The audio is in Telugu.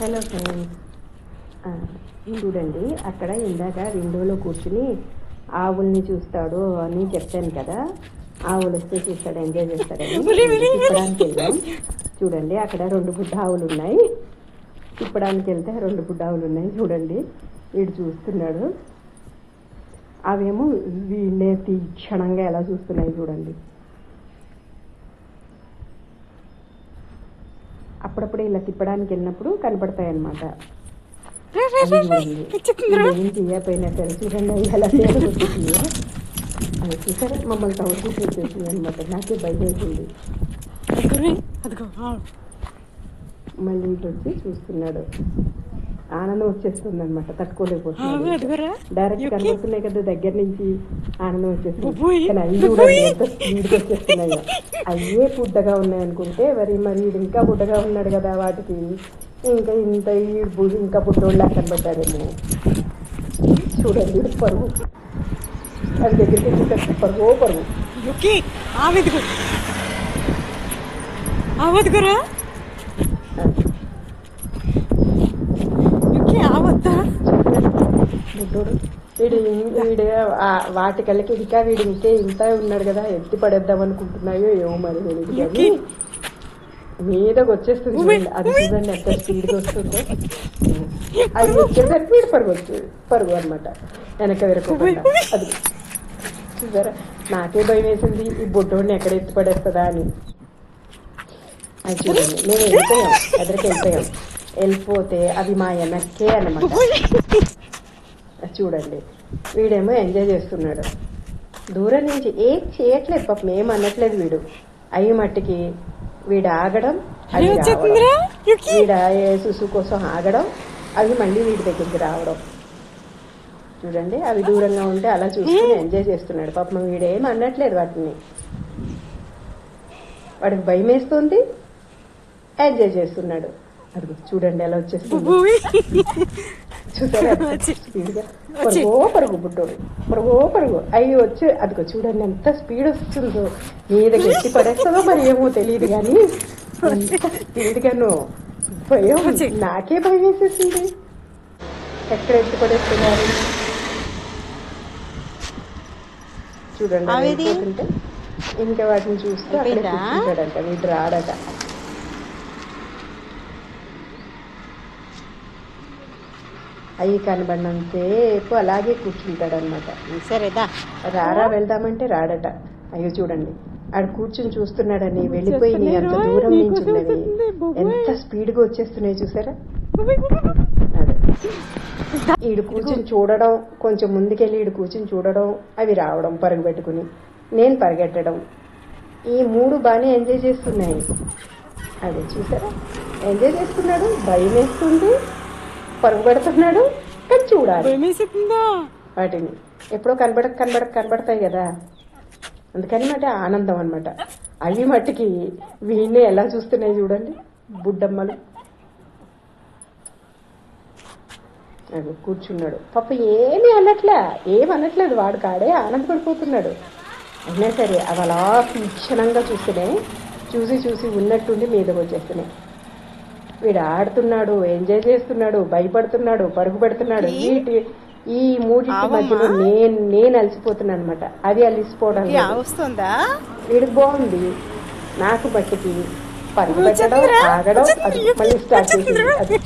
హలో ఫ్రెండ్స్ ఆ, చూడండి అక్కడ ఇందాక విండోలో కూర్చుని ఆవుల్ని చూస్తాడు అని చెప్పాను కదా. ఆవులు వస్తే చూస్తాడు ఎంజాయ్ చేస్తాడని తిప్పడానికి వెళ్ళాం. చూడండి అక్కడ రెండు బుడ్డ ఆవులు ఉన్నాయి. తిప్పడానికి వెళ్తే రెండు బుడ్డ ఆవులు ఉన్నాయి. చూడండి వీడు చూస్తున్నాడు. అవేమో వీళ్ళే తీక్షణంగా ఎలా చూస్తున్నాయి చూడండి. అప్పుడప్పుడు ఇలా తిప్పడానికి వెళ్ళినప్పుడు కనపడతాయి అన్నమాట ఏం చేయకపోయినా సరే చూడండి ఎలా అది చూసారా? మమ్మల్ని అనమాట నాకే భయం మళ్ళీ ఇటు వచ్చి చూస్తున్నాడు. ఆనందం వచ్చేస్తుంది అనమాట తట్టుకోలేకపోతున్నాడు అదిగోరా. డైరెక్ట్ కనబడుతున్నాయి కదా దగ్గర నుంచి ఆనందం వచ్చేస్తుంది. కానీ అవి చూడండి ఎంత స్పీడ్గా వచ్చేస్తున్నాయో. అయ్యే బుడ్డగా ఉన్నాయి అనుకుంటే మరి మరి ఇంకా బుడ్డగా ఉన్నాడు కదా వాటికి. ఇంకా ఇంత ఈ బు- ఇంకా బుడ్డోళ్ళ కనబడ్డాడేమో. చూడండి పరుగు అది దగ్గరికి వచ్చేసరికి పరుగు యుక్కి ఆమెదిగో బుడ్డోడు వీడు వీడు ఆ- వాటి కళ్ళకి ఇంకా వీడు ఇంకే ఇంత ఉన్నాడు కదా ఎత్తి పడేద్దాం అనుకుంటున్నాయో ఏమో మరి తెలియదు మీదకి వచ్చేస్తుంది అది చూడండి ఎంత స్పీడ్గా వస్తుందో. అది వచ్చేసరికి వీడు పరుగు వచ్చేది పరుగు అనమాట వెనక వెరకుండా అది చూసారా? నాకే భయం వేసింది ఈ బొడ్డోడిని ఎక్కడ ఎత్తి పడేస్తుందా అని. అది చూడండి. మేము వెళ్ళిపోయాం ఎదురుకి వెళ్ళిపోయాం వెళ్ళిపోతే అవి మా వెనక్కే అనమాట చూడండి. వీడేమో ఎంజాయ్ చేస్తున్నాడు. దూరం నుంచి ఏం చేయట్లేదు పాపం ఏం అనట్లేదు వీడు. అవి మట్టికి వీడు ఆగడం వీడ సుసు కోసం ఆగడం అవి మళ్ళీ వీడి దగ్గరికి రావడం. చూడండి అవి దూరంగా ఉంటే అలా చూసుకుని ఎంజాయ్ చేస్తున్నాడు. పాపం వీడేం అనట్లేదు వాటిని. వాడికి భయం వేస్తుంది ఎంజాయ్ చేస్తున్నాడు. అది చూడండి ఎలా వచ్చేస్తుంది. చూసారా? పరుగో పరుగు బుడ్డోడు. పరుగో పరుగు. అయ్యి వచ్చి. అదిగో చూడండి ఎంత స్పీడ్ వస్తుందో. మీద గట్టి పడేస్తుందో మరి ఏమో తెలియదు కానీ. స్పీడ్గాను భయం. నాకే భయం వేసేసింది. ఎక్కడ ఎత్తి పడేస్తున్నారు? చూడండి ఇంకా వాటిని చూస్తూ అక్కడ? కూర్చుంటాడంట వీడు రాడట. అవి కనబడినంతసేపు అలాగే కూర్చుంటాడనమాట సరేదా రారా వెళ్దామంటే రాడట. అయ్యో చూడండి. ఆడు కూర్చుని చూస్తున్నాడని వెళ్ళిపోయి అంత దూరం నుంచి ఉన్నవి ఎంత స్పీడ్గా వచ్చేస్తున్నాయి చూసారా? అదే. ఈడు కూర్చుని చూడడం కొంచెం ముందుకెళ్ళి ఈడు కూర్చుని చూడడం అవి రావడం పరుగు పెట్టుకుని. నేను పరిగెట్టడం. ఈ మూడు బాగానే ఎంజాయ్ చేస్తున్నాయి. అదే చూసారా? ఎంజాయ్ చేస్తున్నాడు భయం వేస్తుంది పరుగు పెడుతున్నాడు కానీ చూడాలి వాటిని ఎప్పుడో కనబడక కనబడక కనబడతాయి కదా. అందుకని మాట ఆనందం అనమాట అవి మట్టికి వీణ్ణి ఎలా చూస్తున్నాయి చూడండి. బుడ్డమ్మలు. అది కూర్చున్నాడు. పాప ఏమీ అనట్లే ఏం అనట్లేదు. వాడు కాడే ఆనందపడిపోతున్నాడు. అయినా సరే అవి అలా తీక్షణంగా చూస్తున్నాయి చూసి చూసి ఉన్నట్టుండి మీదకి వచ్చేస్తున్నాయి. వీడు ఆడుతున్నాడు ఎంజాయ్ చేస్తున్నాడు భయపడుతున్నాడు పరుగు పెడుతున్నాడు వీటి ఈ మూడింటి మధ్యలో నేను నేను అలసిపోతున్నాను అనమాట అది అలసిపోవడం. వస్తుందా? వీడికి బాగుంది. నాకు బట్టికి పరుగు పెట్టడం ఆగడం అది మళ్ళీ స్టార్ట్ చేసింది.